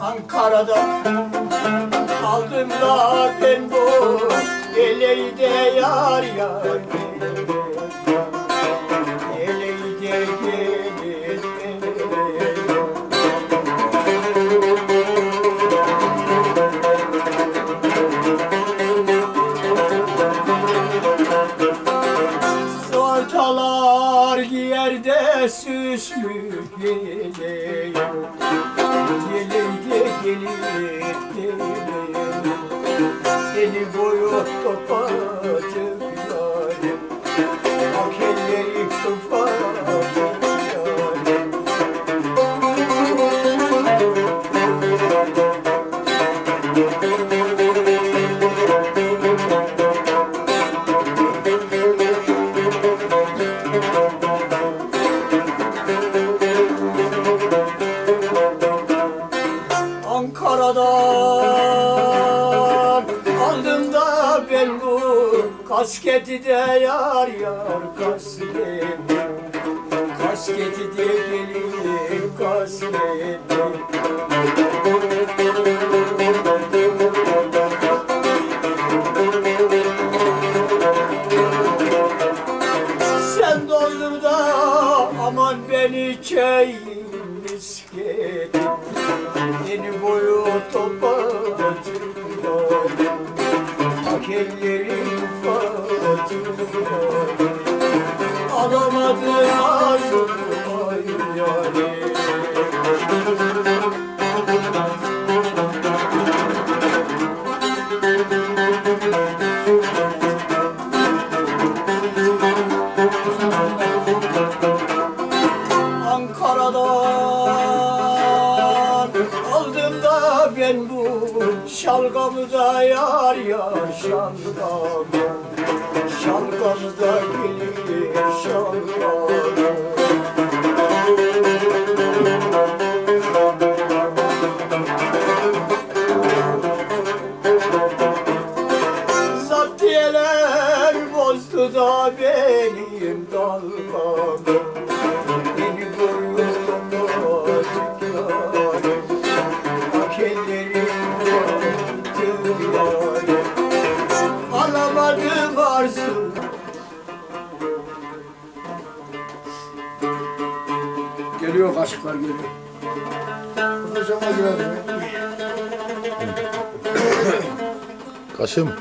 Ankara'da aldım da ben bu eleği de yar yar Yerde süslü geleğim Geleği de gelir geleğim Eli boyu topacık kasketi de yar yar kasketi Kasketi de gelir kasketi Sen doydur da aman beni çeyin Ufacık yarim Alamadı ağzım yar şalgamı Şalgamı da gelir şalgamı Zaptiyeler bozdu da benim Beni boyunca yarim Ak ellerim vardı arzum Geliyor kaşıklar geliyor. Hocama güvendim. Kaşım.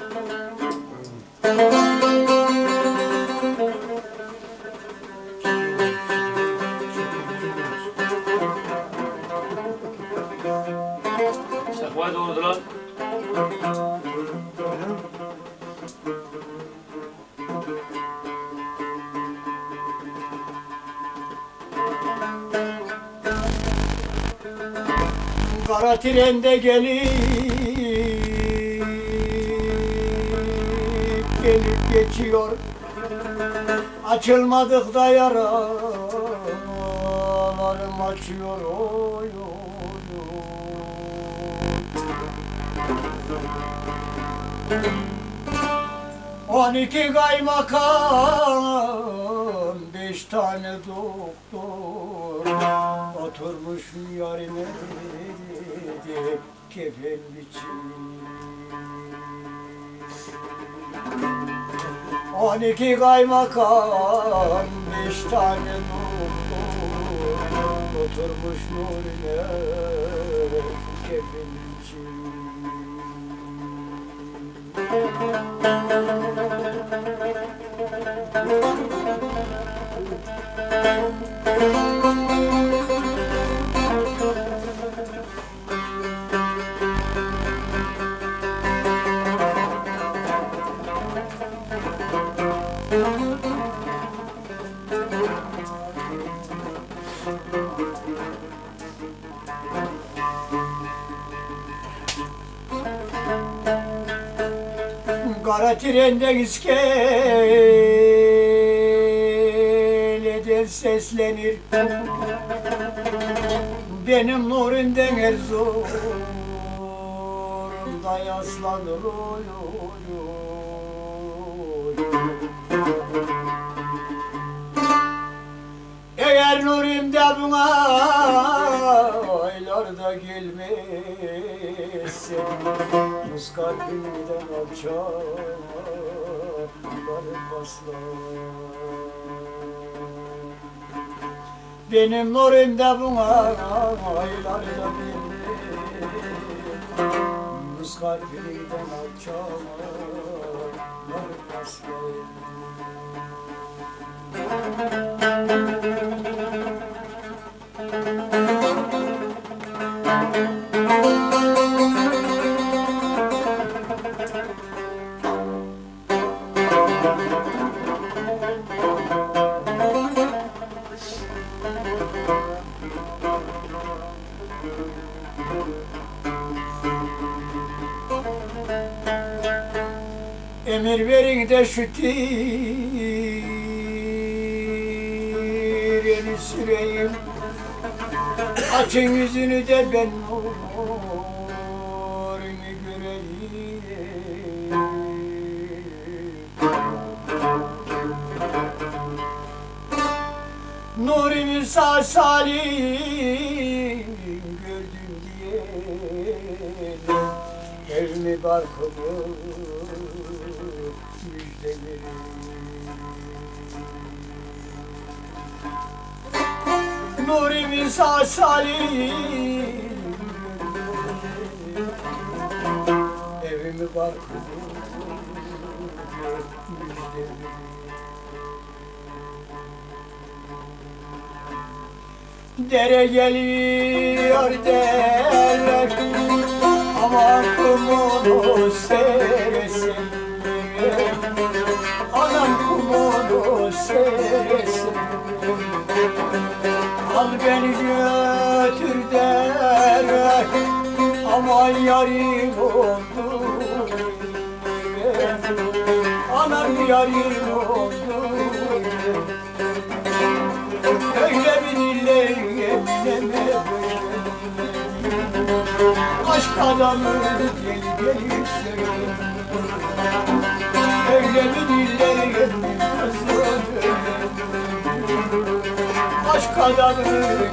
Kara trende gelip gelip geçiyor. Açılmadık da yaralarım açıyor oy oy. On iki kaymakam, beş tane doktor. Oturmuş yarime dedi kefen biçim. On iki kaymakam, beş tane doktor Oturmuş nurine kefen biçim Kara trenden iskeleden seslenir. Benim nurinden Erzurum'da yaslanır oy oy oy. Eğer nurimde bu seversin Rus kalbimden alçak Barı baslar benim nurimda buna aylarda bilir Rus kalbimden alçak Barı baslar Emir verin de şu treni süreyim Açın yüzünü de ben nurunu göreyim Nurimin sağ salim gördüm diye. Evimi barkımı verin Nurimin sağ salim. Evimi barkımı müjde verin Dere geliyor derler. Aman kumunu seresin Al beni götür derler Aman yarim oldu. Anam yarim oldu. Öyle bir dille yemineme Aşk adamı deli deli söyle Öyle bir dille yemineme aşk kadar güle.